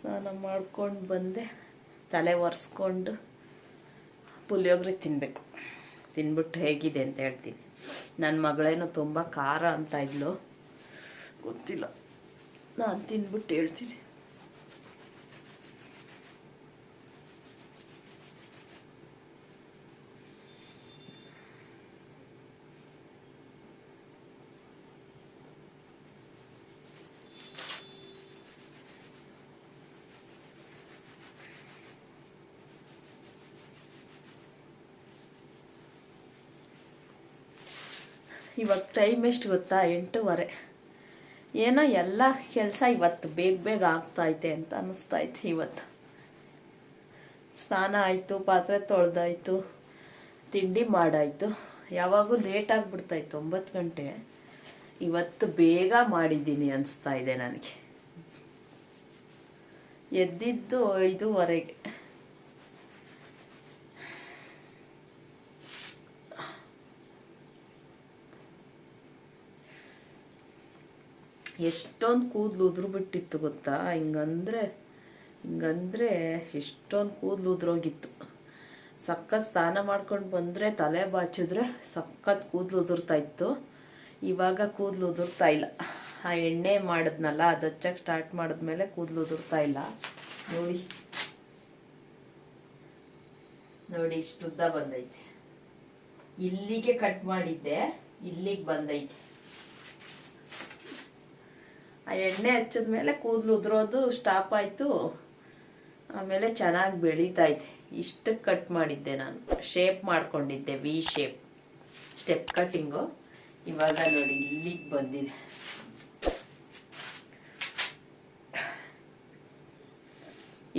ಸ್ನಾನ ಮಾಡ್ಕೊಂಡು ಬಂದೆ. ತಲೆ ಒರೆಸ್ಕೊಂಡು ಪುಳಿಯೋಗರೆ ತಿನ್ನಬೇಕು ತಿನ್ಬಿಟ್ಟು ಹೇಗಿದೆ ಅಂತ ಹೇಳ್ತೀನಿ. ನನ್ನ ಮಗಳೇನು ತುಂಬ ಖಾರ ಅಂತ ಇದ್ಲು. ಗೊತ್ತಿಲ್ಲ. ನಾನು ತಿಂದ್ಬಿಟ್ಟು ಹೇಳ್ತೀನಿ. ಇವಾಗ ಟೈಮ್ ಎಷ್ಟು ಗೊತ್ತಾ? ಎಂಟೂವರೆ. ಏನೋ ಎಲ್ಲ ಕೆಲಸ ಇವತ್ತು ಬೇಗ ಬೇಗ ಆಗ್ತೈತೆ ಅಂತ ಅನ್ನಿಸ್ತೈತೆ ಇವತ್ತು. ಸ್ನಾನ ಆಯಿತು, ಪಾತ್ರೆ ತೊಳೆದಾಯ್ತು, ತಿಂಡಿ ಮಾಡಾಯಿತು. ಯಾವಾಗೂ ಲೇಟ್ ಆಗಿಬಿಡ್ತಾಯಿತ್ತು ಒಂಬತ್ತು ಗಂಟೆ. ಇವತ್ತು ಬೇಗ ಮಾಡಿದ್ದೀನಿ ಅನಿಸ್ತಾ ಇದೆ ನನಗೆ. ಎದ್ದಿದ್ದು ಐದೂವರೆಗೆ. ಎಷ್ಟೊಂದು ಕೂದಲು ಉದುರು ಬಿಟ್ಟಿತ್ತು ಗೊತ್ತಾ? ಹಿಂಗಂದ್ರೆ ಹಿಂಗಂದ್ರೆ ಎಷ್ಟೊಂದು ಕೂದಲು ಉದುರೋಗಿತ್ತು. ಸಖತ್ ಸ್ನಾನ ಮಾಡ್ಕೊಂಡು ಬಂದರೆ ತಲೆ ಬಾಚಿದ್ರೆ ಸಖತ್ ಕೂದಲು ಉದುರ್ತಾ ಇತ್ತು. ಇವಾಗ ಕೂದಲು ಉದುರ್ತಾ ಇಲ್ಲ. ಆ ಎಣ್ಣೆ ಮಾಡಿದ್ನಲ್ಲ, ಅದು ಹಚ್ಚಕ್ಕೆ ಸ್ಟಾರ್ಟ್ ಮಾಡಿದ್ಮೇಲೆ ಕೂದಲು ಉದುರ್ತಾ ಇಲ್ಲ. ನೋಡಿ. ನೋಡಿ, ಇಷ್ಟು ಉದ್ದ ಬಂದೈತೆ. ಇಲ್ಲಿಗೆ ಕಟ್ ಮಾಡಿದ್ದೆ, ಇಲ್ಲಿಗೆ ಬಂದೈತೆ. ಆ ಎಣ್ಣೆ ಹಚ್ಚಿದ ಮೇಲೆ ಕೂದಲು ಉದುರೋದು ಸ್ಟಾಪ್ ಆಯಿತು. ಆಮೇಲೆ ಚೆನ್ನಾಗಿ ಬೆಳೀತೈತೆ ಇಷ್ಟಕ್ಕೆ ಕಟ್ ಮಾಡಿದ್ದೆ ನಾನು. ಶೇಪ್ ಮಾಡ್ಕೊಂಡಿದ್ದೆ ವಿ ಶೇಪ್ ಸ್ಟೆಪ್ ಕಟ್ಟಿಂಗು ಇವಾಗ ನೋಡಿ, ಇಲ್ಲಿಗೆ ಬಂದಿದೆ.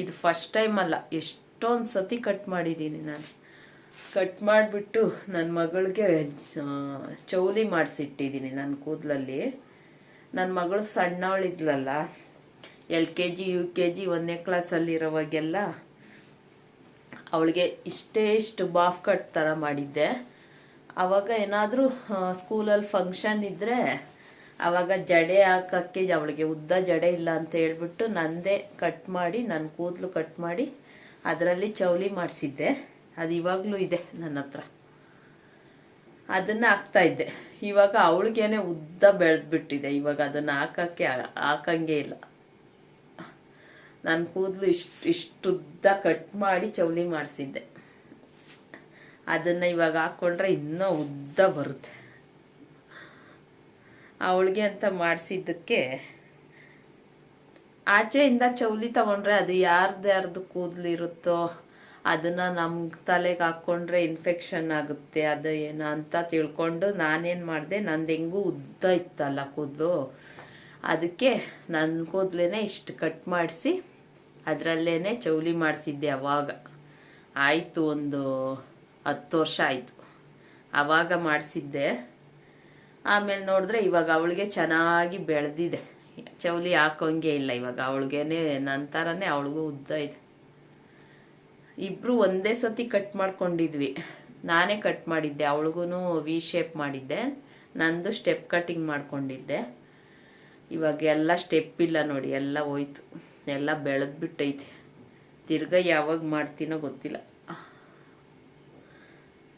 ಇದು ಫಸ್ಟ್ ಟೈಮ್ ಅಲ್ಲ, ಎಷ್ಟೊಂದು ಸತಿ ಕಟ್ ಮಾಡಿದ್ದೀನಿ ನಾನು. ಕಟ್ ಮಾಡಿಬಿಟ್ಟು ನನ್ನ ಮಗಳಿಗೆ ಚೌಲಿ ಮಾಡಿಸಿಟ್ಟಿದ್ದೀನಿ ನನ್ನ ಕೂದಲಲ್ಲಿ. ನನ್ನ ಮಗಳು ಸಣ್ಣವಳಿದ್ಲಲ್ಲ, L K G, U K G ಒಂದನೇ ಕ್ಲಾಸಲ್ಲಿರೋವಾಗೆಲ್ಲ ಅವಳಿಗೆ ಇಷ್ಟೇ ಇಷ್ಟು ಬಾಫ್ ಕಟ್ ಥರ ಮಾಡಿದ್ದೆ. ಆವಾಗ ಏನಾದರೂ ಸ್ಕೂಲಲ್ಲಿ ಫಂಕ್ಷನ್ ಇದ್ದರೆ ಆವಾಗ ಜಡೆ ಹಾಕಕ್ಕೆ ಅವಳಿಗೆ ಉದ್ದ ಜಡೆ ಇಲ್ಲ ಅಂತ ಹೇಳ್ಬಿಟ್ಟು ನಂದೇ ಕಟ್ ಮಾಡಿ ನನ್ನ ಕೂದಲು ಕಟ್ ಮಾಡಿ ಅದರಲ್ಲಿ ಚೌಲಿ ಮಾಡಿಸಿದ್ದೆ. ಅದು ಇವಾಗಲೂ ಇದೆ ನನ್ನ ಹತ್ರ. ಅದನ್ನ ಹಾಕ್ತಾ ಇದ್ದೆ. ಇವಾಗ ಅವಳಿಗೇನೆ ಉದ್ದ ಬೆಳೆದ್ಬಿಟ್ಟಿದೆ. ಇವಾಗ ಅದನ್ನ ಹಾಕಕ್ಕೆ ಹಾಕಂಗೆ ಇಲ್ಲ. ನನ್ನ ಕೂದಲು ಇಷ್ಟು ಇಷ್ಟುದ್ದ ಕಟ್ ಮಾಡಿ ಚೌಲಿ ಮಾಡಿಸಿದ್ದೆ. ಅದನ್ನ ಇವಾಗ ಹಾಕ್ಕೊಂಡ್ರೆ ಇನ್ನೂ ಉದ್ದ ಬರುತ್ತೆ. ಅವಳಿಗೆ ಅಂತ ಮಾಡಿಸಿದ್ದಕ್ಕೆ ಆಚೆಯಿಂದ ಚೌಲಿ ತಗೊಂಡ್ರೆ ಅದು ಯಾರ್ದು ಯಾರ್ದು ಕೂದಲು ಇರುತ್ತೋ ಅದನ್ನ ನಮ್ಮ ತಲೆಗೆ ಹಾಕ್ಕೊಂಡ್ರೆ ಇನ್ಫೆಕ್ಷನ್ ಆಗುತ್ತೆ, ಅದು ಏನ ಅಂತ ತಿಳ್ಕೊಂಡು ನಾನೇನು ಮಾಡಿದೆ, ನಂದು ಹೆಂಗೂ ಉದ್ದ ಇತ್ತಲ್ಲ ಕೂದಲು. ಅದಕ್ಕೆ ನನ್ನ ಕೂದಲೇ ಇಷ್ಟು ಕಟ್ ಮಾಡಿಸಿ, ಅದರಲ್ಲೇನೆ ಚೌಲಿ ಮಾಡಿಸಿದ್ದೆ ಅವಾಗ. ಆಯಿತು ಒಂದು ಹತ್ತು ವರ್ಷ ಆಯಿತು. ಆವಾಗ ಮಾಡಿಸಿದ್ದೆ. ಆಮೇಲೆ ನೋಡಿದ್ರೆ ಇವಾಗ ಅವಳಿಗೆ ಚೆನ್ನಾಗಿ ಬೆಳೆದಿದೆ. ಚೌಲಿ ಹಾಕೋಂಗೆ ಇಲ್ಲ ಇವಾಗ, ಅವಳಿಗೇನೆ ನನ್ನ ಥರನೇ ಅವಳಿಗೂ ಉದ್ದ ಇದೆ. ಇಬ್ರು ಒಂದೇ ಸತಿ ಕಟ್ ಮಾಡ್ಕೊಂಡಿದ್ವಿ. ನಾನೇ ಕಟ್ ಮಾಡಿದ್ದೆ ಅವಳಿಗೂ ವಿ ಶೇಪ್ ಮಾಡಿದ್ದೆ. ನಂದು ಸ್ಟೆಪ್ ಕಟಿಂಗ್ ಮಾಡ್ಕೊಂಡಿದ್ದೆ. ಇವಾಗ ಎಲ್ಲ ಸ್ಟೆಪ್ ಇಲ್ಲ ನೋಡಿ, ಎಲ್ಲ ಹೋಯ್ತು. ಎಲ್ಲ ಬೆಳೆದ್ಬಿಟ್ಟೈತೆ. ತಿರ್ಗಾ ಯಾವಾಗ ಮಾಡ್ತೀನೋ ಗೊತ್ತಿಲ್ಲ.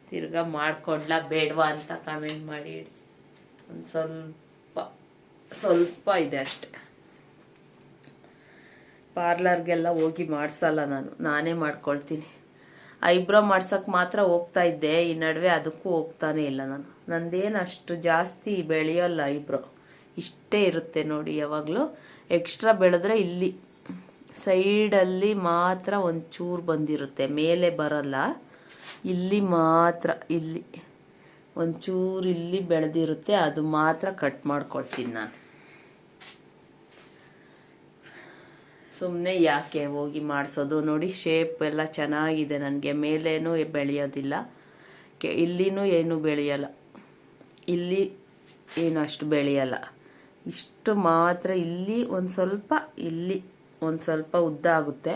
ತಿರ್ಗಾ ಮಾಡ್ಕೊಂಡ್ಲ ಬೇಡವಾ ಅಂತ ಕಾಮೆಂಟ್ ಮಾಡಿ ಒಂದು ಸ್ವಲ್ಪ ಸ್ವಲ್ಪ ಇದೆ ಅಷ್ಟೆ. ಪಾರ್ಲರ್ಗೆಲ್ಲ ಹೋಗಿ ಮಾಡಿಸಲ್ಲ ನಾನು. ನಾನೇ ಮಾಡ್ಕೊಳ್ತೀನಿ. ಐಬ್ರೋ ಮಾಡ್ಸೋಕೆ ಮಾತ್ರ ಹೋಗ್ತಾ ಇದ್ದೆ. ಈ ನಡುವೆ ಅದಕ್ಕೂ ಹೋಗ್ತಾನೆ ಇಲ್ಲ ನಾನು. ನಂದೇನು ಅಷ್ಟು ಜಾಸ್ತಿ ಬೆಳೆಯೋಲ್ಲ ಐಬ್ರೋ ಇಷ್ಟೇ ಇರುತ್ತೆ ನೋಡಿ ಯಾವಾಗಲೂ. ಎಕ್ಸ್ಟ್ರಾ ಬೆಳೆದ್ರೆ ಇಲ್ಲಿ ಸೈಡಲ್ಲಿ ಮಾತ್ರ ಒಂಚೂರು ಬಂದಿರುತ್ತೆ. ಮೇಲೆ ಬರಲ್ಲ. ಇಲ್ಲಿ ಮಾತ್ರ, ಇಲ್ಲಿ. ಒಂಚೂರು ಇಲ್ಲಿ ಬೆಳೆದಿರುತ್ತೆ. ಅದು ಮಾತ್ರ ಕಟ್ ಮಾಡ್ಕೊಳ್ತೀನಿ ನಾನು. ಸುಮ್ಮನೆ ಯಾಕೆ ಹೋಗಿ ಮಾಡಿಸೋದು? ನೋಡಿ ಶೇಪ್ ಎಲ್ಲ ಚೆನ್ನಾಗಿದೆ ನನಗೆ. ಮೇಲೇನೂ ಬೆಳೆಯೋದಿಲ್ಲ. ಕೆ, ಇಲ್ಲಿನೂ ಏನು ಬೆಳೆಯಲ್ಲ. ಇಲ್ಲಿ ಏನು ಅಷ್ಟು ಬೆಳೆಯಲ್ಲ. ಇಷ್ಟು ಮಾತ್ರ ಇಲ್ಲಿ ಒಂದು ಸ್ವಲ್ಪ, ಇಲ್ಲಿ ಒಂದು ಸ್ವಲ್ಪ ಉದ್ದ ಆಗುತ್ತೆ.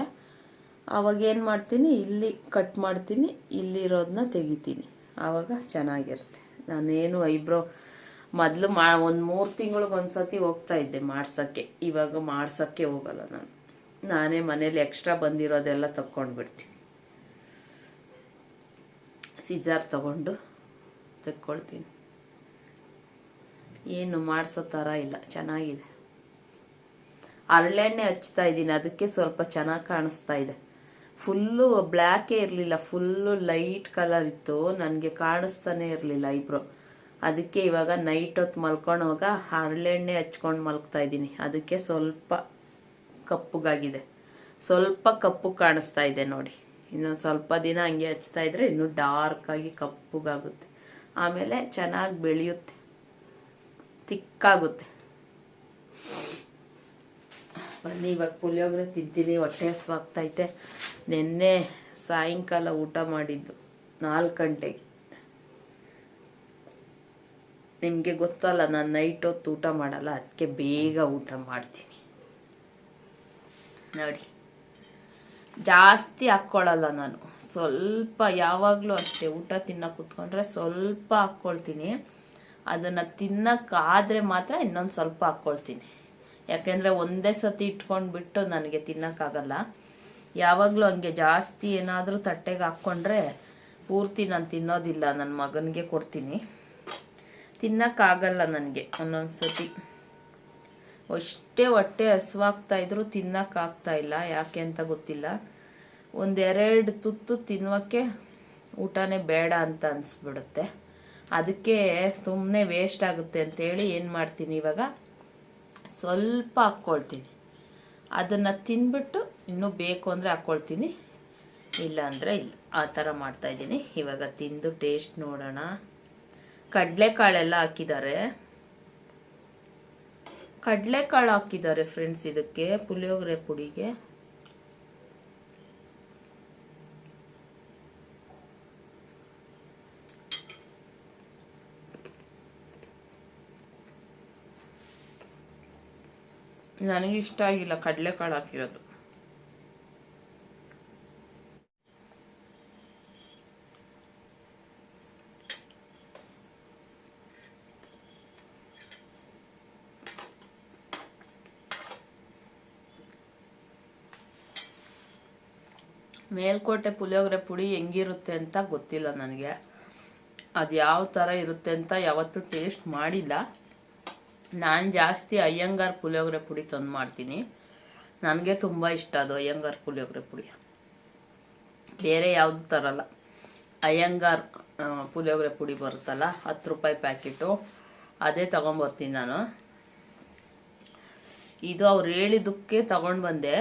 ಆವಾಗ ಏನು ಮಾಡ್ತೀನಿ? ಇಲ್ಲಿ ಕಟ್ ಮಾಡ್ತೀನಿ ಇಲ್ಲಿರೋದನ್ನ ತೆಗಿತೀನಿ. ಆವಾಗ ಚೆನ್ನಾಗಿರುತ್ತೆ. ನಾನೇನು ಐಬ್ರೋ, ಮೊದಲು ಮಾ, ಒಂದು ಮೂರು ತಿಂಗಳಿಗೆ ಒಂದ್ಸತಿ ಹೋಗ್ತಾ ಇದ್ದೆ ಮಾಡ್ಸೋಕ್ಕೆ. ಇವಾಗ ಮಾಡ್ಸೋಕ್ಕೆ ಹೋಗಲ್ಲ ನಾನು. ನಾನೇ ಮನೇಲಿ ಎಕ್ಸ್ಟ್ರಾ ಬಂದಿರೋದೆಲ್ಲ ತಕ್ಕೊಂಡ್ಬಿಡ್ತೀನಿ. ಸಿಜಾರ್ ತಗೊಂಡು ತಕ್ಕೊಳ್ತೀನಿ. ಏನು ಮಾಡಿಸೋ ಥರ ಇಲ್ಲ, ಚೆನ್ನಾಗಿದೆ. ಹರಳೆಣ್ಣೆ ಹಚ್ತಾ ಇದ್ದೀನಿ, ಅದಕ್ಕೆ ಸ್ವಲ್ಪ ಚೆನ್ನಾಗಿ ಕಾಣಿಸ್ತಾ ಇದೆ. ಫುಲ್ಲು ಬ್ಲ್ಯಾಕೇ ಇರಲಿಲ್ಲ, ಫುಲ್ಲು ಲೈಟ್ ಕಲರ್ ಇತ್ತು, ನನಗೆ ಕಾಣಿಸ್ತಾನೆ ಇರಲಿಲ್ಲ ಇಬ್ರು. ಅದಕ್ಕೆ ಇವಾಗ ನೈಟ್ ಹೊತ್ತು ಮಲ್ಕೊಳುವಾಗ ಹರಳೆಣ್ಣೆ ಹಚ್ಕೊಂಡು ಮಲ್ಕ್ತಾ ಇದ್ದೀನಿ. ಅದಕ್ಕೆ ಸ್ವಲ್ಪ ಕಪ್ಪಗಾಗಿದೆ. ಸ್ವಲ್ಪ ಕಪ್ಪು ಕಾಣಿಸ್ತಾ ಇದೆ ನೋಡಿ. ಇನ್ನೊಂದು ಸ್ವಲ್ಪ ದಿನ ಹಂಗೆ ಹಚ್ತಾ ಇದ್ರೆ ಇನ್ನೂ ಡಾರ್ಕ್ ಆಗಿ ಕಪ್ಪಗಾಗುತ್ತೆ. ಆಮೇಲೆ ಚೆನ್ನಾಗಿ ಬೆಳೆಯುತ್ತೆ. ತಿಕ್ಕಾಗುತ್ತೆ. ಬನ್ನಿ, ಇವಾಗ ಪುಳಿಯೋಗರೆ ತಿಂತೀನಿ, ಹೊಟ್ಟೆ ಹಸುವಾಗ್ತೈತೆ. ನಿನ್ನೆ ಸಾಯಂಕಾಲ ಊಟ ಮಾಡಿದ್ದು, ನಾಲ್ಕು ಗಂಟೆಗೆ. ನಿಮಗೆ ಗೊತ್ತಲ್ಲ, ನಾನು ನೈಟ್ ಹೊತ್ತು ಊಟ ಮಾಡಲ್ಲ, ಅದಕ್ಕೆ ಬೇಗ ಊಟ ಮಾಡ್ತೀನಿ. ನೋಡಿ. ಜಾಸ್ತಿ ಹಾಕ್ಕೊಳ್ಳಲ್ಲ ನಾನು. ಸ್ವಲ್ಪ ಯಾವಾಗಲೂ ಅಷ್ಟೇ ಊಟ ತಿನ್ನೋಕೆ ಕೂತ್ಕೊಂಡ್ರೆ ಸ್ವಲ್ಪ ಹಾಕ್ಕೊಳ್ತೀನಿ. ಅದನ್ನು ತಿನ್ನೋಕ್ಕಾದರೆ ಮಾತ್ರ ಇನ್ನೊಂದು ಸ್ವಲ್ಪ ಹಾಕ್ಕೊಳ್ತೀನಿ. ಯಾಕೆಂದರೆ ಒಂದೇ ಸತಿ ಇಟ್ಕೊಂಡ್ಬಿಟ್ಟು ನನಗೆ ತಿನ್ನೋಕ್ಕಾಗಲ್ಲ ಯಾವಾಗಲೂ ಹಂಗೆ ಜಾಸ್ತಿ ಏನಾದರೂ ತಟ್ಟೆಗೆ ಹಾಕ್ಕೊಂಡ್ರೆ ಪೂರ್ತಿ ನಾನು ತಿನ್ನೋದಿಲ್ಲ. ನನ್ನ ಮಗನಿಗೆ ಕೊಡ್ತೀನಿ. ತಿನ್ನೋಕ್ಕಾಗಲ್ಲ ನನಗೆ ಒಂದೊಂದು ಸತಿ. ಅಷ್ಟೇ ಹೊಟ್ಟೆ ಹಸುವಾಗ್ತಾ ಇದ್ರು ತಿನ್ನೋಕ್ಕಾಗ್ತಾ ಇಲ್ಲ. ಯಾಕೆ ಅಂತ ಗೊತ್ತಿಲ್ಲ. ಒಂದೆರಡು ತುತ್ತು ತಿನ್ನೋಕ್ಕೆ ಊಟನೇ ಬೇಡ ಅಂತ ಅನಿಸ್ಬಿಡುತ್ತೆ. ಅದಕ್ಕೆ ಸುಮ್ಮನೆ ವೇಸ್ಟ್ ಆಗುತ್ತೆ ಅಂತೇಳಿ ಏನು ಮಾಡ್ತೀನಿ ಇವಾಗ? ಸ್ವಲ್ಪ ಹಾಕ್ಕೊಳ್ತೀನಿ. ಅದನ್ನು ತಿನ್ಬಿಟ್ಟು ಇನ್ನೂ ಬೇಕು ಅಂದರೆ ಹಾಕ್ಕೊಳ್ತೀನಿ. ಇಲ್ಲ ಅಂದರೆ ಇಲ್ಲ. ಆ ಥರ ಮಾಡ್ತಾಯಿದ್ದೀನಿ ಇವಾಗ ತಿಂದು ಟೇಸ್ಟ್ ನೋಡೋಣ. ಕಡಲೆಕಾಳೆಲ್ಲ ಹಾಕಿದ್ದಾರೆ. ಕಡಲೆಕಾಳು ಹಾಕಿದ್ದಾರೆ ಫ್ರೆಂಡ್ಸ್ ಇದಕ್ಕೆ ಪುಳಿಯೋಗರೆ ಪುಡಿಗೆ. ನನಗೆ ಇಷ್ಟ ಆಗಿಲ್ಲ ಕಡಲೆಕಾಳು ಹಾಕಿರೋದು. ಮೇಲ್ಕೋಟೆ ಪುಳಿಯೋಗರೆ ಪುಡಿ ಹೆಂಗಿರುತ್ತೆ ಅಂತ ಗೊತ್ತಿಲ್ಲ ನನಗೆ. ಅದು ಯಾವ ಥರ ಇರುತ್ತೆ ಅಂತ ಯಾವತ್ತೂ ಟೇಸ್ಟ್ ಮಾಡಿಲ್ಲ. ನಾನು ಜಾಸ್ತಿ ಅಯ್ಯಂಗಾರ್ ಪುಳಿಯೋಗರೆ ಪುಡಿ ತಂದು ಮಾಡ್ತೀನಿ. ನನಗೆ ತುಂಬ ಇಷ್ಟ ಅದು ಅಯ್ಯಂಗಾರ್ ಪುಳಿಯೋಗರೆ ಪುಡಿ. ಬೇರೆ ಯಾವುದು ತರಲ್ಲ. ಅಯ್ಯಂಗಾರ್ ಪುಳಿಯೋಗರೆ ಪುಡಿ ಬರುತ್ತಲ್ಲ, ಹತ್ತು ರೂಪಾಯಿ ಪ್ಯಾಕೆಟು, ಅದೇ ತೊಗೊಂಬರ್ತೀನಿ ನಾನು. ಇದು ಅವ್ರು ಹೇಳಿದ್ದಕ್ಕೆ ತಗೊಂಡು ಬಂದೆ.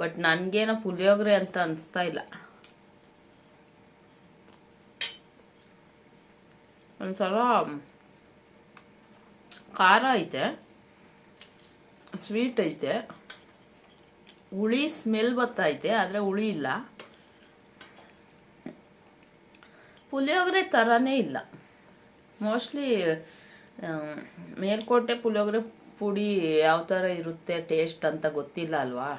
ಬಟ್ ನನಗೇನೋ ಪುಳಿಯೋಗರೆ ಅಂತ ಅನಿಸ್ತಾ ಇಲ್ಲ. ಒಂದ್ಸಲ ಖಾರ ಐತೆ ಸ್ವೀಟ್ ಐತೆ, ಹುಳಿ ಸ್ಮೆಲ್ ಬರ್ತೈತೆ ಆದರೆ ಹುಳಿ ಇಲ್ಲ. ಪುಳಿಯೋಗರೆ ಥರನೇ ಇಲ್ಲ. ಮೋಸ್ಟ್ಲಿ ಮೇಲ್ಕೋಟೆ ಪುಳಿಯೋಗರೆ ಪುಡಿ ಯಾವ ಥರ ಇರುತ್ತೆ ಟೇಸ್ಟ್ ಅಂತ ಗೊತ್ತಿಲ್ಲ ಅಲ್ವಾ?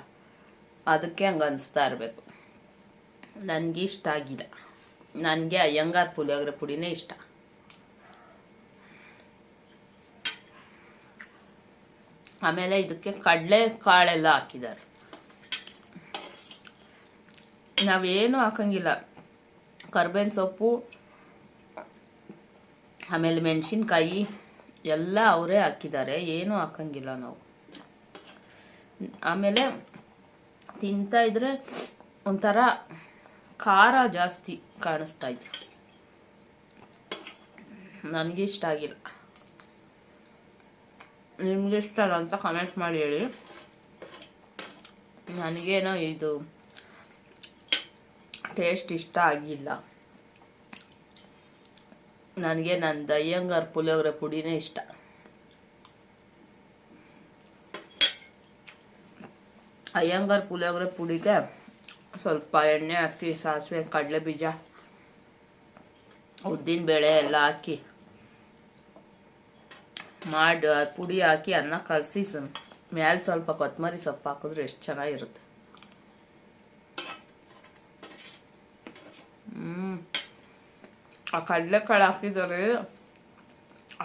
ಅದಕ್ಕೆ ಹಂಗೆ ಅನಿಸ್ತಾ ಇರಬೇಕು. ನನಗೆ ಇಷ್ಟ ಆಗಿಲ್ಲ. ನನಗೆ ಅಯ್ಯಂಗಾರ್ ಪುಳಿಯೋಗರೆ ಪುಡಿನೇ ಇಷ್ಟ. ಆಮೇಲೆ ಇದಕ್ಕೆ ಕಡಲೆ ಕಾಳೆಲ್ಲ ಹಾಕಿದ್ದಾರೆ. ನಾವೇನು ಹಾಕಂಗಿಲ್ಲ. ಕರ್ಬೇವಿನ ಸೊಪ್ಪು, ಆಮೇಲೆ ಮೆಣಸಿನ್ಕಾಯಿ ಎಲ್ಲ ಅವರೇ ಹಾಕಿದ್ದಾರೆ. ಏನೂ ಹಾಕಂಗಿಲ್ಲ ನಾವು. ಆಮೇಲೆ ತಿಂತಾ ಇದ್ರೆ ಒಂಥರ ಖಾರ ಜಾಸ್ತಿ ಕಾಣಿಸ್ತಾ ಇದ್ರು. ನನಗೆ ಇಷ್ಟ ಆಗಿಲ್ಲ. ನಿಮ್ಗೆ ಇಷ್ಟ ಅಲ್ಲ ಅಂತ ಕಮೆಂಟ್ ಮಾಡಿ ಹೇಳಿ. ನನಗೇನೋ ಇದು ಟೇಸ್ಟ್ ಇಷ್ಟ ಆಗಿಲ್ಲ. ನನಗೆ ನನ್ನ ದಯ್ಯಂಗಾರ್ ಪುಳಿಯೋಗರೆ ಪುಡಿನೇ ಇಷ್ಟ. ಅಯ್ಯಂಗಾರ್ ಪುಳಿಯೋಗರೆ ಪುಡಿಗೆ ಸ್ವಲ್ಪ ಎಣ್ಣೆ ಹಾಕಿ, ಸಾಸಿವೆ ಕಡಲೆ ಬೀಜ ಉದ್ದಿನ ಬೇಳೆ ಎಲ್ಲ ಹಾಕಿ. ಮಾಡಿ ಪುಡಿ ಹಾಕಿ ಅನ್ನ ಕಲಸಿ ಮ್ಯಾಲೆ ಸ್ವಲ್ಪ ಕೊತ್ತಂಬರಿ ಸೊಪ್ಪು ಹಾಕಿದ್ರೆ ಎಷ್ಟು ಚೆನ್ನಾಗಿರುತ್ತೆ. ಆ ಕಡಲೆಕಾಳು ಹಾಕಿದರೆ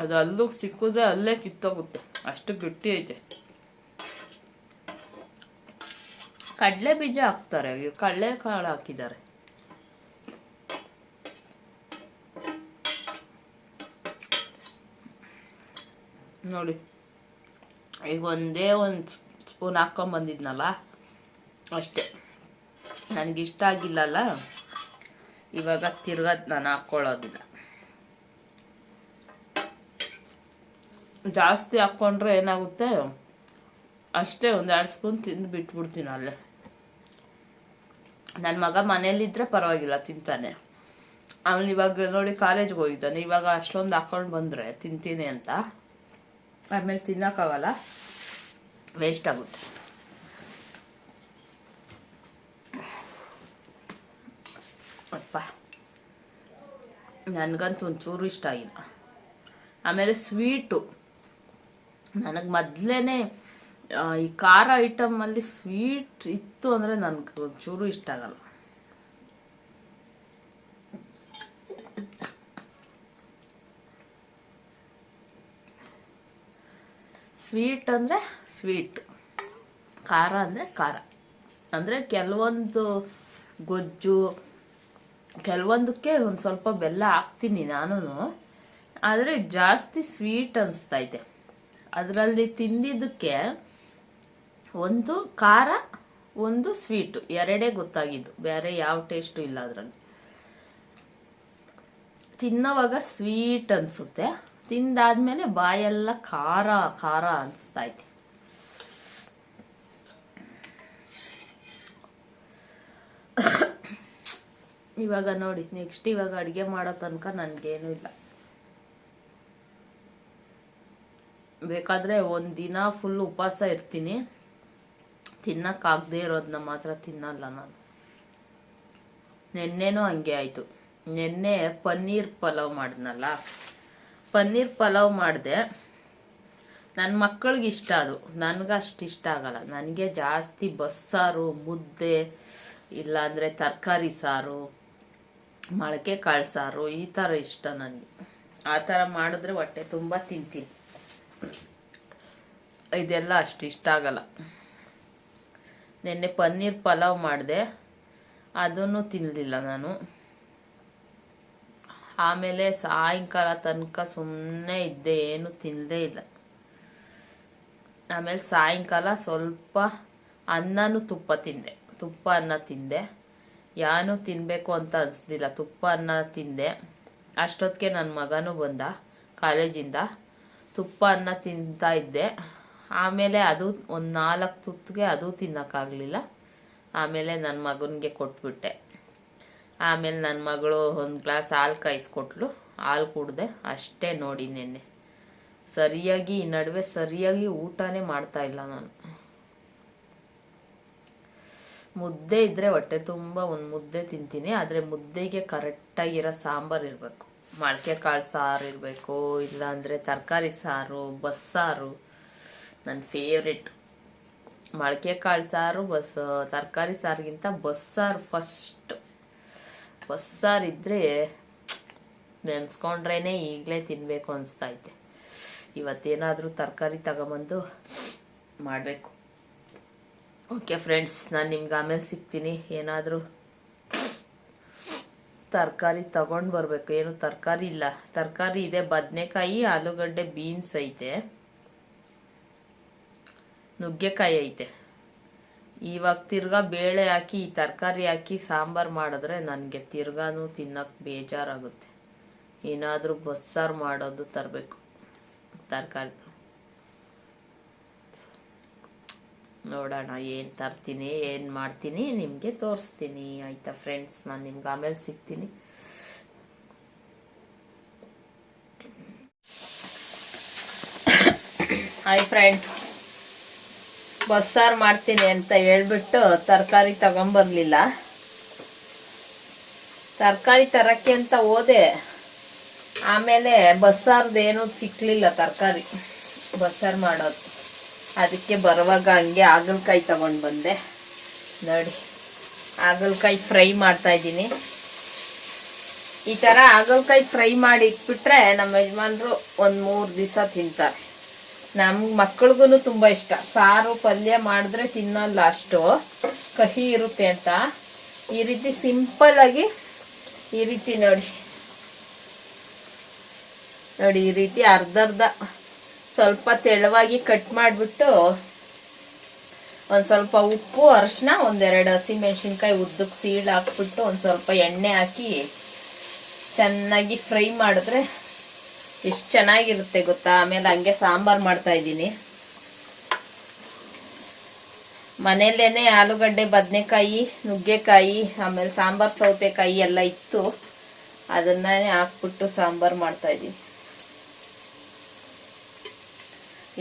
ಅದು ಅಲ್ಲೂ ಸಿಕ್ಕಿದ್ರೆ ಅಲ್ಲೇ ಕಿತ್ತೋಗುತ್ತೆ. ಅಷ್ಟು ಗಟ್ಟಿ ಐತೆ. ಕಡಲೆ ಬೀಜ ಹಾಕ್ತಾರೆ ಕಡಲೆ ಕಾಳು ಹಾಕಿದ್ದಾರೆ. ನೋಡಿ, ಈಗ ಒಂದೇ ಒಂದು ಸ್ಪೂನ್ ಹಾಕ್ಕೊಂಬಂದಿದ್ನಲ್ಲ ಅಷ್ಟೇ. ನನಗಿಷ್ಟ ಆಗಿಲ್ಲಲ್ಲ, ಇವಾಗ ತಿರ್ಗಾ ನಾನು ಹಾಕ್ಕೊಳ್ಳೋದಿಲ್ಲ ಜಾಸ್ತಿ ಹಾಕ್ಕೊಂಡ್ರೆ ಏನಾಗುತ್ತೆ, ಅಷ್ಟೇ ಒಂದೆರಡು ಸ್ಪೂನ್ ತಿಂದು ಬಿಟ್ಬಿಡ್ತೀನಿ ಅಲ್ಲೇ. ನನ್ನ ಮಗ ಮನೇಲಿದ್ದರೆ ಪರವಾಗಿಲ್ಲ, ತಿಂತಾನೆ. ಅವನು ಇವಾಗ ನೋಡಿ ಕಾಲೇಜ್ಗೆ ಹೋಗಿದ್ದಾನೆ. ಇವಾಗ ಅಷ್ಟೊಂದು ಹಾಕೊಂಡು ಬಂದರೆ ತಿಂತೀನಿ ಅಂತ. ಆಮೇಲೆ ತಿನ್ನೋಕ್ಕಾಗಲ್ಲ. ವೇಸ್ಟ್ ಆಗುತ್ತೆ. ಅಪ್ಪ. ನನಗಂತೂ ಒಂಚೂರು ಇಷ್ಟ ಆಗಿಲ್ಲ. ಆಮೇಲೆ ಸ್ವೀಟು ನನಗೆ ಮೊದಲೇ ಈ ಖಾರ ಅಲ್ಲಿ ಸ್ವೀಟ್ ಇತ್ತು ಅಂದರೆ ನನಗೆ ಒಂಚೂರು ಇಷ್ಟ ಆಗಲ್ಲ. ಸ್ವೀಟ್ ಅಂದರೆ ಸ್ವೀಟ್ ಖಾರ ಅಂದರೆ ಖಾರ. ಅಂದರೆ ಕೆಲವೊಂದು ಗೊಜ್ಜು, ಕೆಲವೊಂದಕ್ಕೆ ಒಂದು ಸ್ವಲ್ಪ ಬೆಲ್ಲ ಹಾಕ್ತೀನಿ ನಾನು ಆದರೆ ಜಾಸ್ತಿ ಸ್ವೀಟ್ ಅನಿಸ್ತೈತೆ ಅದರಲ್ಲಿ ತಿಂದಿದ್ದಕ್ಕೆ ಒಂದು ಖಾರ, ಒಂದು ಸ್ವೀಟು. ಎರಡೇ ಗೊತ್ತಾಗಿದ್ದು. ಬೇರೆ ಯಾವ ಟೇಸ್ಟು ಇಲ್ಲ ಅದರಲ್ಲಿ. ತಿನ್ನೋವಾಗ ಸ್ವೀಟ್ ಅನಿಸುತ್ತೆ. ತಿಂದಾದ್ಮೇಲೆ ಬಾಯೆಲ್ಲ ಖಾರ ಖಾರ ಅನಿಸ್ತಾ ಇದೆ ಇವಾಗ ನೋಡಿ ನೆಕ್ಸ್ಟ್ ಇವಾಗ ಅಡುಗೆ ಮಾಡೋ ತನಕ ನನಗೇನು ಇಲ್ಲ. ಬೇಕಾದರೆ ಒಂದು ಫುಲ್ ಉಪವಾಸ ಇರ್ತೀನಿ. ತಿನ್ನಕ್ಕಾಗದೇ ಇರೋದನ್ನ ಮಾತ್ರ ತಿನ್ನಲ್ಲ ನಾನು. ನೆನ್ನೆನೂ ಹಂಗೆ ಆಯಿತು. ನೆನ್ನೆ ಪನ್ನೀರ್ ಪಲಾವ್ ಮಾಡಿದ್ನಲ್ಲ? ಪನ್ನೀರ್ ಪಲಾವ್ ಮಾಡಿದೆ. ನನ್ನ ಮಕ್ಕಳಿಗೆ ಇಷ್ಟ ಅದು. ನನಗೆ ಅಷ್ಟು ಇಷ್ಟ ಆಗಲ್ಲ. ನನಗೆ ಜಾಸ್ತಿ ಬಸ್ಸಾರು, ಮುದ್ದೆ, ಇಲ್ಲಾಂದರೆ ತರಕಾರಿ ಸಾರು, ಮೊಳಕೆ ಕಾಳು ಸಾರು ಈ ಥರ ಇಷ್ಟ ನನಗೆ. ಆ ಥರ ಮಾಡಿದ್ರೆ ಹೊಟ್ಟೆ ತುಂಬ ತಿಂತೀನಿ. ಇದೆಲ್ಲ ಅಷ್ಟು ಇಷ್ಟ ಆಗಲ್ಲ. ನಿನ್ನೆ ಪನ್ನೀರ್ ಪಲಾವ್ ಮಾಡಿದೆ. ಅದನ್ನು ತಿನ್ನಲಿಲ್ಲ ನಾನು. ಆಮೇಲೆ ಸಾಯಂಕಾಲ ತನಕ ಸುಮ್ಮನೆ ಇದ್ದೆ, ಏನು ತಿನ್ನದೇ ಇಲ್ಲ. ಆಮೇಲೆ ಸಾಯಂಕಾಲ ಸ್ವಲ್ಪ ಅನ್ನನೂ ತುಪ್ಪ ತಿಂದೆ. ತುಪ್ಪ ಅನ್ನ ತಿಂದೆ. ಯಾನು ತಿನ್ನಬೇಕು ಅಂತ ಅನಿಸ್ಲಿಲ್ಲ. ತುಪ್ಪ ಅನ್ನ ತಿಂದೆ. ಅಷ್ಟೊತ್ತಿಗೆ ನನ್ನ ಮಗನೂ ಬಂದ ಕಾಲೇಜಿಂದ. ತುಪ್ಪ ಅನ್ನ ತಿಂತಾ ಇದ್ದೆ. ಆಮೇಲೆ ಅದು ಒಂದು ನಾಲ್ಕು ತುತ್ತಿಗೆ ಅದು ತಿನ್ನೋಕ್ಕಾಗಲಿಲ್ಲ. ಆಮೇಲೆ ನನ್ನ ಮಗನಿಗೆ ಕೊಟ್ಬಿಟ್ಟೆ. ಆಮೇಲೆ ನನ್ನ ಮಗಳು ಒಂದು ಗ್ಲಾಸ್ ಹಾಲು ಕಾಯಿಸ್ಕೊಟ್ಲು. ಹಾಲು ಕುಡ್ದೆ ಅಷ್ಟೇ ನೋಡಿ ನಿನ್ನೆ. ಸರಿಯಾಗಿ ಈ ನಡುವೆ ಸರಿಯಾಗಿ ಊಟನೇ ಮಾಡ್ತಾ ಇಲ್ಲ ನಾನು. ಮುದ್ದೆ ಇದ್ದರೆ ಹೊಟ್ಟೆ ತುಂಬ ಒಂದು ಮುದ್ದೆ ತಿಂತೀನಿ, ಆದರೆ ಮುದ್ದೆಗೆ ಕರೆಕ್ಟಾಗಿರೋ ಸಾಂಬಾರು ಇರಬೇಕು. ಮೊಳಕೆ ಕಾಳು ಸಾರು ಇರಬೇಕು, ಇಲ್ಲಾಂದರೆ ತರಕಾರಿ ಸಾರು ಬಸ್ಸಾರು ನನ್ನ ಫೇವ್ರೆಟ್ ಮೊಳಕೆ ಕಾಳು ಸಾರು, ಬಸ್, ತರಕಾರಿ ಸಾರಿಗಿಂತ ಬಸ್ಸಾರು ಫಸ್ಟ್ ಬಸ್ಸಾರು ಇದ್ದರೆ ನೆನೆಸ್ಕೊಂಡ್ರೇ ಈಗಲೇ ತಿನ್ನಬೇಕು ಅನಿಸ್ತೈತೆ ಇವತ್ತೇನಾದರೂ ತರಕಾರಿ ತಗೊಂಬಂದು ಮಾಡಬೇಕು. ಓಕೆ ಫ್ರೆಂಡ್ಸ್ ನಾನು ನಿಮ್ಗೆ ಆಮೇಲೆ ಸಿಗ್ತೀನಿ. ಏನಾದರೂ ತರಕಾರಿ ತಗೊಂಡು ಬರಬೇಕು. ಏನು ತರಕಾರಿ ಇಲ್ಲ. ತರಕಾರಿ ಇದೆ, ಬದನೆಕಾಯಿ, ಆಲೂಗಡ್ಡೆ ಬೀನ್ಸ್ ಐತೆ. ನುಗ್ಗೆಕಾಯಿ ಐತೆ. ಇವಾಗ ತಿರ್ಗಾ ಬೇಳೆ ಹಾಕಿ, ಈ ತರಕಾರಿ ಹಾಕಿ ಸಾಂಬಾರು ಮಾಡಿದ್ರೆ ನನಗೆ ತಿರ್ಗಾನು ತಿನ್ನಕ್ಕೆ ಬೇಜಾರಾಗುತ್ತೆ. ಏನಾದರೂ ಬಸ್ಸಾರು ಮಾಡೋದು ತರಬೇಕು, ತರಕಾರಿ. ನೋಡೋಣ, ಏನು ತರ್ತೀನಿ, ಏನು ಮಾಡ್ತೀನಿ, ನಿಮಗೆ ತೋರಿಸ್ತೀನಿ. ಆಯಿತಾ ಫ್ರೆಂಡ್ಸ್ ನಾನು ನಿಮ್ಗೆ ಆಮೇಲೆ ಸಿಗ್ತೀನಿ. ಹಾಯ್ ಫ್ರೆಂಡ್ಸ್ ಬಸ್ಸಾರು ಮಾಡ್ತೀನಿ ಅಂತ ಹೇಳ್ಬಿಟ್ಟು ತರಕಾರಿ ತಗೊಂಬರ್ಲಿಲ್ಲ. ತರಕಾರಿ ತರಕ್ಕೆ ಅಂತ ಹೋದೆ. ಆಮೇಲೆ ಬಸ್ಸಾರ್ದೇನು ಸಿಕ್ಕಲಿಲ್ಲ ತರಕಾರಿ. ಬಸ್ಸಾರು ಮಾಡೋದು. ಅದಕ್ಕೆ ಬರುವಾಗ ಹಂಗೆ ಹಾಗಲಕಾಯಿ ತಗೊಂಡು ಬಂದೆ. ನೋಡಿ, ಹಾಗಲಕಾಯಿ ಫ್ರೈ ಮಾಡ್ತಾ ಇದ್ದೀನಿ. ಈ ಥರ ಹಾಗಲಕಾಯಿ ಫ್ರೈ ಮಾಡಿ ಇಟ್ಬಿಟ್ರೆ ನಮ್ಮ ಯಜಮಾನರು ಒಂದು ಮೂರು ದಿವಸ ತಿಂತಾರೆ. ನಮ್ ಮಕ್ಳಿಗೂ ತುಂಬಾ ಇಷ್ಟ. ಸಾರು, ಪಲ್ಯ ಮಾಡಿದ್ರೆ ತಿನ್ನಲ್ಲ ಅಷ್ಟು. ಕಹಿ ಇರುತ್ತೆ ಅಂತ. ಈ ರೀತಿ ಸಿಂಪಲ್ ಆಗಿ ಈ ರೀತಿ ನೋಡಿ. ನೋಡಿ, ಈ ರೀತಿ ಅರ್ಧರ್ಧ ಸ್ವಲ್ಪ ತೆಳುವಾಗಿ ಕಟ್ ಮಾಡಿಬಿಟ್ಟು ಒಂದು ಸ್ವಲ್ಪ ಉಪ್ಪು ಅರಶಿನ ಒಂದೆರಡು ಹಸಿಮೆಣ್ಸಿನ್ಕಾಯಿ ಉದ್ದಕ್ಕೆ ಸೀಳು ಹಾಕ್ಬಿಟ್ಟು ಒಂದು ಸ್ವಲ್ಪ ಎಣ್ಣೆ ಹಾಕಿ ಚೆನ್ನಾಗಿ ಫ್ರೈ ಮಾಡಿದ್ರೆ ಎಷ್ಟು ಚೆನ್ನಾಗಿರುತ್ತೆ ಗೊತ್ತಾ? ಆಮೇಲೆ ಹಂಗೆ ಸಾಂಬಾರು ಮಾಡ್ತಾ ಇದ್ದೀನಿ. ಮನೆಯಲ್ಲೇನೆ ಆಲೂಗಡ್ಡೆ, ಬದನೆಕಾಯಿ, ನುಗ್ಗೆಕಾಯಿ, ಆಮೇಲೆ ಸಾಂಬಾರ್ ಸೌತೆಕಾಯಿ ಎಲ್ಲ ಇತ್ತು. ಅದನ್ನೇ ಹಾಕ್ಬಿಟ್ಟು ಸಾಂಬಾರು ಮಾಡ್ತಾ ಇದ್ದೀನಿ.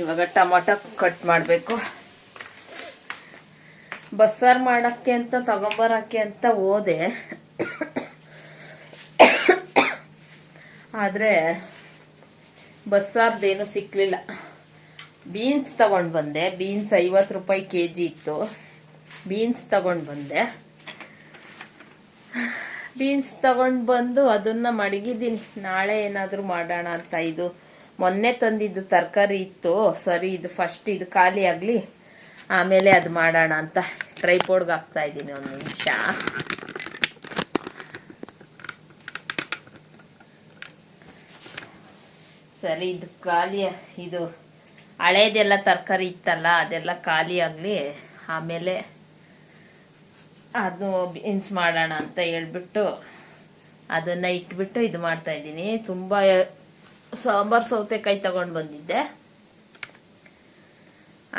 ಇವಾಗ ಟೊಮೊಟೊ ಕಟ್ ಮಾಡಬೇಕು. ಬಸ್ಸಾರು ಮಾಡೋಕ್ಕೆ ಅಂತ, ತಗೊಂಬರೋಕ್ಕೆ ಅಂತ ಹೋದೆ. ಆದರೆ ಬಸ್ಸಾರ್ದೇನು ಸಿಕ್ಕಲಿಲ್ಲ ಬೀನ್ಸ್ ತಗೊಂಡು ಬಂದೆ. ಬೀನ್ಸ್ ಐವತ್ತು ರೂಪಾಯಿ ಕೆ ಜಿ ಇತ್ತು. ಬೀನ್ಸ್ ತಗೊಂಡು ಬಂದೆ. ಬೀನ್ಸ್ ತಗೊಂಡು ಬಂದು ಅದನ್ನ ಮಡಗಿದ್ದೀನಿ. ನಾಳೆ ಏನಾದರೂ ಮಾಡೋಣ ಅಂತ ಇದು ಮೊನ್ನೆ ತಂದಿದ್ದು ತರಕಾರಿ ಇತ್ತು. ಸರಿ, ಇದು ಫಸ್ಟ್ ಇದು ಖಾಲಿ ಆಗಲಿ. ಆಮೇಲೆ ಅದು ಮಾಡೋಣ ಅಂತ. ಟ್ರೈಪೋಡ್ಗೆ ಹಾಕ್ತಾ ಇದ್ದೀನಿ ಒಂದು ನಿಮಿಷ. ಸರಿ, ಇದು ಖಾಲಿ, ಇದು ಹಳೇದೆಲ್ಲ ತರಕಾರಿ ಇತ್ತಲ್ಲ, ಅದೆಲ್ಲ ಖಾಲಿ ಆಮೇಲೆ ಅದು ಬೀನ್ಸ್ ಮಾಡೋಣ ಅಂತ ಹೇಳ್ಬಿಟ್ಟು ಅದನ್ನು ಇಟ್ಬಿಟ್ಟು ಇದು ಮಾಡ್ತಾಯಿದ್ದೀನಿ ತುಂಬ, ಸಾಂಬಾರು ಸೌತೆಕಾಯಿ ತಗೊಂಡು ಬಂದಿದ್ದೆ.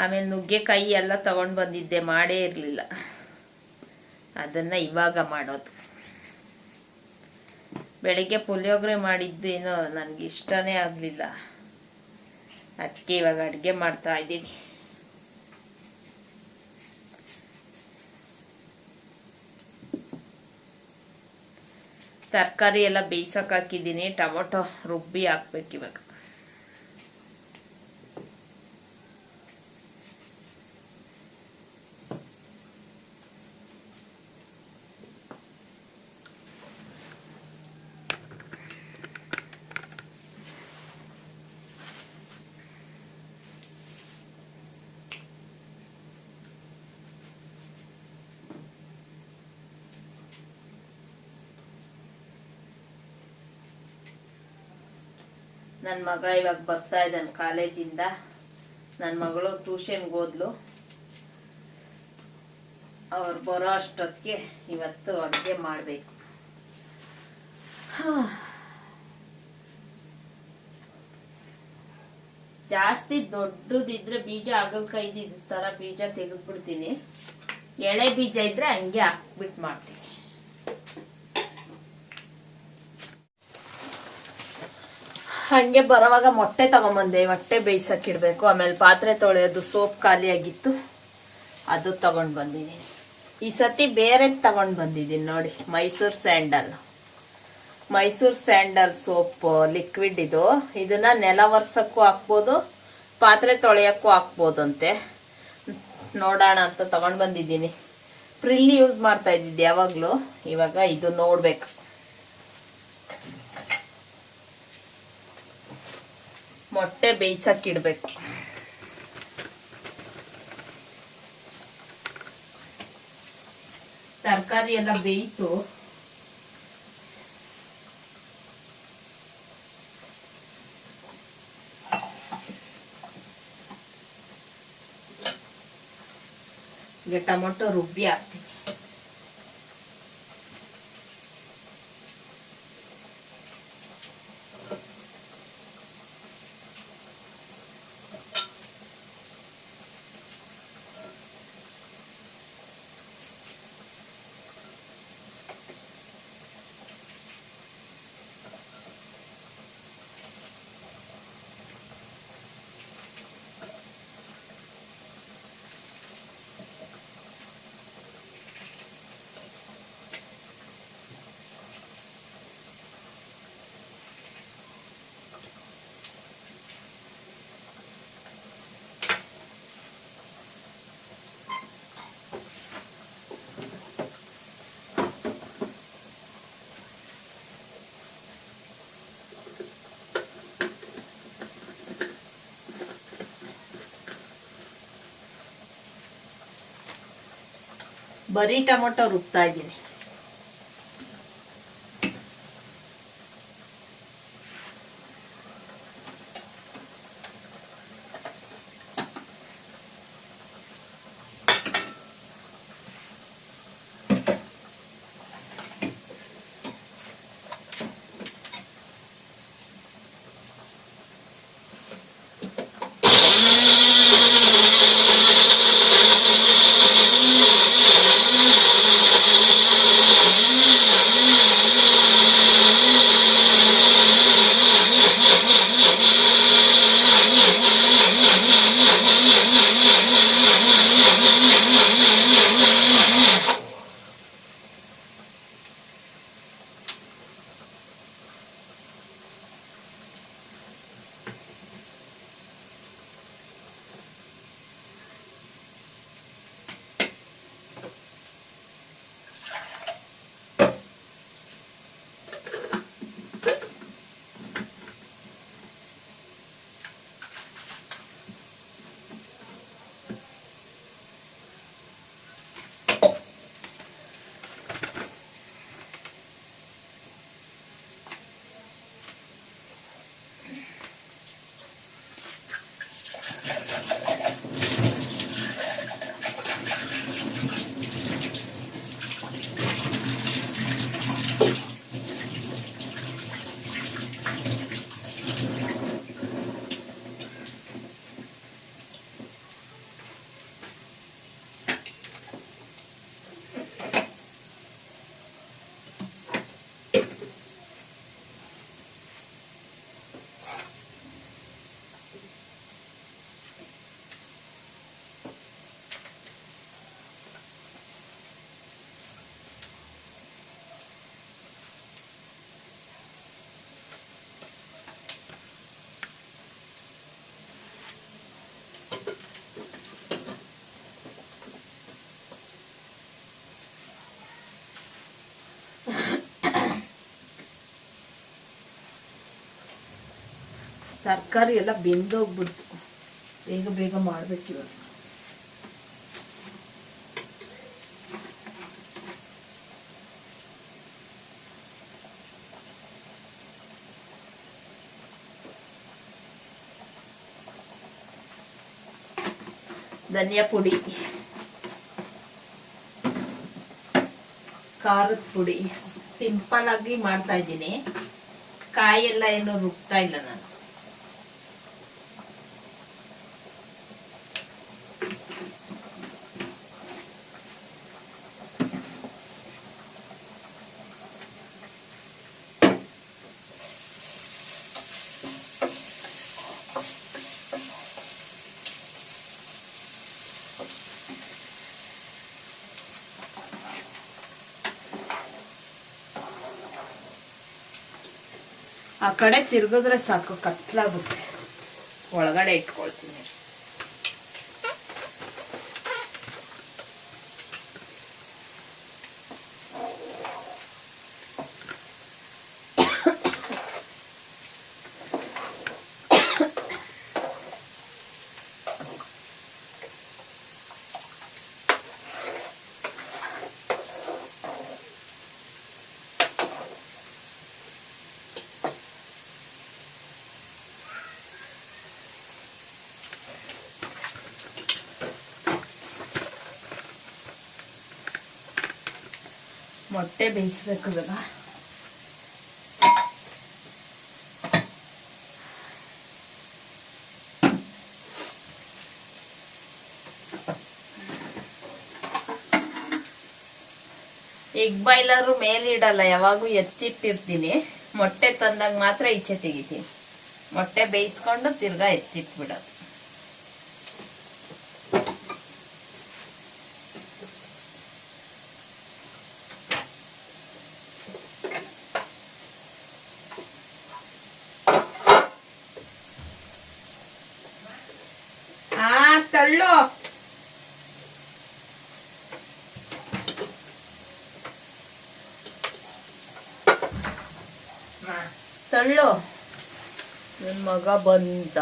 ಆಮೇಲೆ ನುಗ್ಗೆಕಾಯಿ ಎಲ್ಲ ತಗೊಂಡು ಬಂದಿದ್ದೆ, ಮಾಡೇ ಇರಲಿಲ್ಲ. ಅದನ್ನು ಇವಾಗ ಮಾಡೋದು. ಬೆಳಿಗ್ಗೆ ಪುಳಿಯೋಗರೆ ಮಾಡಿದ್ದು ಏನೋ ನನಗೆ ಇಷ್ಟನೇ ಆಗಲಿಲ್ಲ. ಅದಕ್ಕೆ ಇವಾಗ ಅಡುಗೆ ಮಾಡ್ತಾ ಇದ್ದೀನಿ. ತರಕಾರಿ ಎಲ್ಲ ಬೇಯಿಸೋಕೆ ಹಾಕಿದ್ದೀನಿ, ಟೊಮೊಟೊ ರುಬ್ಬಿ ಹಾಕ್ಬೇಕು ಇವಾಗ ನನ್ನ ಮಗ ಇವಾಗ ಬರ್ತಾ ಇದ್ದಾನೆ ಕಾಲೇಜಿಂದ. ನನ್ನ ಮಗಳು ಟ್ಯೂಷನ್ಗೆ ಹೋದ್ಲು. ಅವ್ರು ಬರೋ ಅಷ್ಟೊತ್ತಿಗೆ ಇವತ್ತು ಅಡುಗೆ ಮಾಡಬೇಕು. ಜಾಸ್ತಿ ದೊಡ್ಡದಿದ್ರೆ ಬೀಜ ಆಗಲ್ಕಾಯಿ ಈ ತರ ಬೀಜ ತೆಗೆದ್ಬಿಡ್ತೀನಿ. ಎಳೆ ಬೀಜ ಇದ್ರೆ ಹಂಗೆ ಹಾಕ್ಬಿಟ್ಟು ಮಾಡ್ತೀನಿ. ಹಂಗೆ ಬರೋವಾಗ ಮೊಟ್ಟೆ ತಗೊಂಬಂದೆ, ಮೊಟ್ಟೆ ಇಡಬೇಕು ಆಮೇಲೆ ಪಾತ್ರೆ ತೊಳೆಯೋದು ಸೋಪ್ ಖಾಲಿ ಆಗಿತ್ತು ಅದು ತಗೊಂಡು ಬಂದಿದ್ದೀನಿ ಈ ಸತಿ ಬೇರೆ ತಗೊಂಡು ಬಂದಿದ್ದೀನಿ ನೋಡಿ, Mysore sandal. Mysore sandal soap, liquid ಇದು. ಇದನ್ನ ನೆಲ ವರ್ಸಕ್ಕೂ ಹಾಕ್ಬೋದು, ಪಾತ್ರೆ ತೊಳೆಯಕ್ಕೂ ಹಾಕ್ಬೋದಂತೆ. ನೋಡೋಣ ಅಂತ ತಗೊಂಡು ಬಂದಿದ್ದೀನಿ ಪ್ರಿಲ್ ಯೂಸ್ ಮಾಡ್ತಾ ಇದ್ದಿದ್ದೆ ಯಾವಾಗಲೂ. ಇವಾಗ ಇದು ನೋಡ್ಬೇಕು. ಮೊಟ್ಟೆ ಬೇಯಿಸಕ್ಕಿಡ್ಬೇಕು. ತರಕಾರಿ ಎಲ್ಲ ಬೇಯಿತು. ಟೊಮೊಟೊ ರುಬ್ಬಿ ಹಾಕ್ತೀನಿ. ಬರೀ ಟೊಮೊಟೊ ರುಬ್ತಾ ಇದ್ದೀನಿ. ತರಕಾರಿ ಎಲ್ಲ ಬೆಂದೋಗ್ಬಿಡ್ತು. ಬೇಗ ಬೇಗ ಮಾಡ್ಬೇಕು ಇವಾಗ. ಧನಿಯಾ ಪುಡಿ. ಖಾರದ ಪುಡಿ. ಸಿಂಪಲ್ ಆಗಿ ಮಾಡ್ತಾ ಇದ್ದೀನಿ. ಕಾಯಿ ಎಲ್ಲ ಏನು ರುಬ್ತಾ ಇಲ್ಲ ನಾನು. ಆ ಕಡೆ ತಿರ್ಗಿದ್ರೆ ಸಾಕು ಕತ್ಲಾಗುತ್ತೆ. ಒಳಗಡೆ ಇಟ್ಕೊಳ್ತೀನಿ ಮೊಟ್ಟೆ ಬೇಯಿಸ್ಬೇಕು ಇವಾಗ ಎಗ್ ಬಾಯ್ಲರು ಮೇಲಿಡಲ್ಲ, ಯಾವಾಗೂ ಎತ್ತಿಟ್ಟಿರ್ತೀನಿ. ಮೊಟ್ಟೆ ತಂದಾಗ ಮಾತ್ರ ಈಚೆ ತೆಗಿತೀನಿ. ಮೊಟ್ಟೆ ಬೇಯಿಸ್ಕೊಂಡು ತಿರ್ಗಾ ಎತ್ತಿಟ್ಬಿಡೋದು. ಮಗ ಬಂದ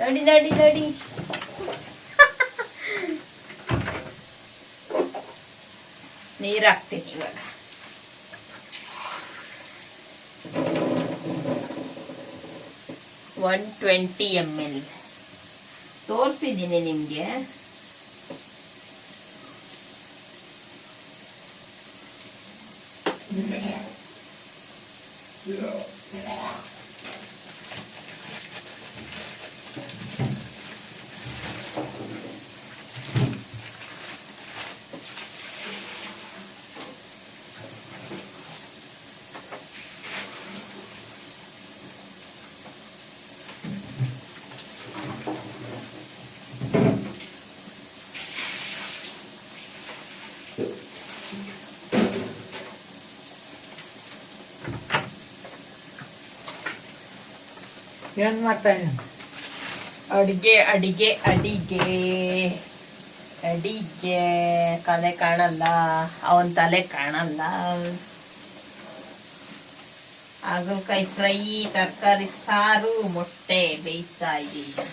ನೋಡಿ ನೋಡಿ ನೋಡಿ. ನೀರು ಹಾಕ್ತೀನಿ ಇವಾಗ. One twenty M L. ತೋರಿಸಿದ್ದೀನಿ ನಿಮಗೆ. ಏನ್ ಮಾಡ್ತಾ ಇದ್ದೀನಿ ಅಡಿಗೆ ಅಡಿಗೆ ಅಡಿಗೆ. ಅಡಿಗೆ. ಕಲೆ ಕಾಣಲ್ಲ. ಅವನ್ ತಲೆ ಕಾಣಲ್ಲ. ಹಾಗಲಕಾಯಿ ಫ್ರೈ ತರಕಾರಿ ಸಾರು ಮೊಟ್ಟೆ ಬೇಯಿಸ್ತಾ ಇದ್ದೀನಿ.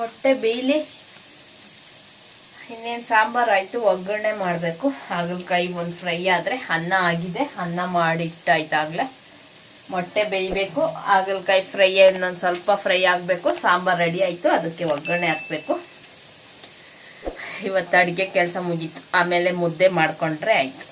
ಮೊಟ್ಟೆ ಬೇಯಲಿ, ಇನ್ನೇನು ಸಾಂಬಾರು ಆಯಿತು, ಒಗ್ಗರಣೆ ಮಾಡಬೇಕು. ಹಾಗಲಕಾಯಿ ಒಂದು ಫ್ರೈ ಆದರೆ ಅನ್ನ ಆಗಿದೆ. ಅನ್ನ ಮಾಡಿಟ್ಟಾಯ್ತಾಗಲೇ ಮೊಟ್ಟೆ ಬೇಯಬೇಕು. ಹಾಗಲಕಾಯಿ ಫ್ರೈ ಇನ್ನೊಂದು ಸ್ವಲ್ಪ ಫ್ರೈ ಆಗಬೇಕು. ಸಾಂಬಾರು ರೆಡಿ ಆಯಿತು. ಅದಕ್ಕೆ ಒಗ್ಗರಣೆ ಹಾಕಬೇಕು. ಇವತ್ತು ಅಡುಗೆ ಕೆಲಸ ಮುಗೀತು. ಆಮೇಲೆ ಮುದ್ದೆ ಮಾಡಿಕೊಂಡ್ರೆ ಆಯಿತು.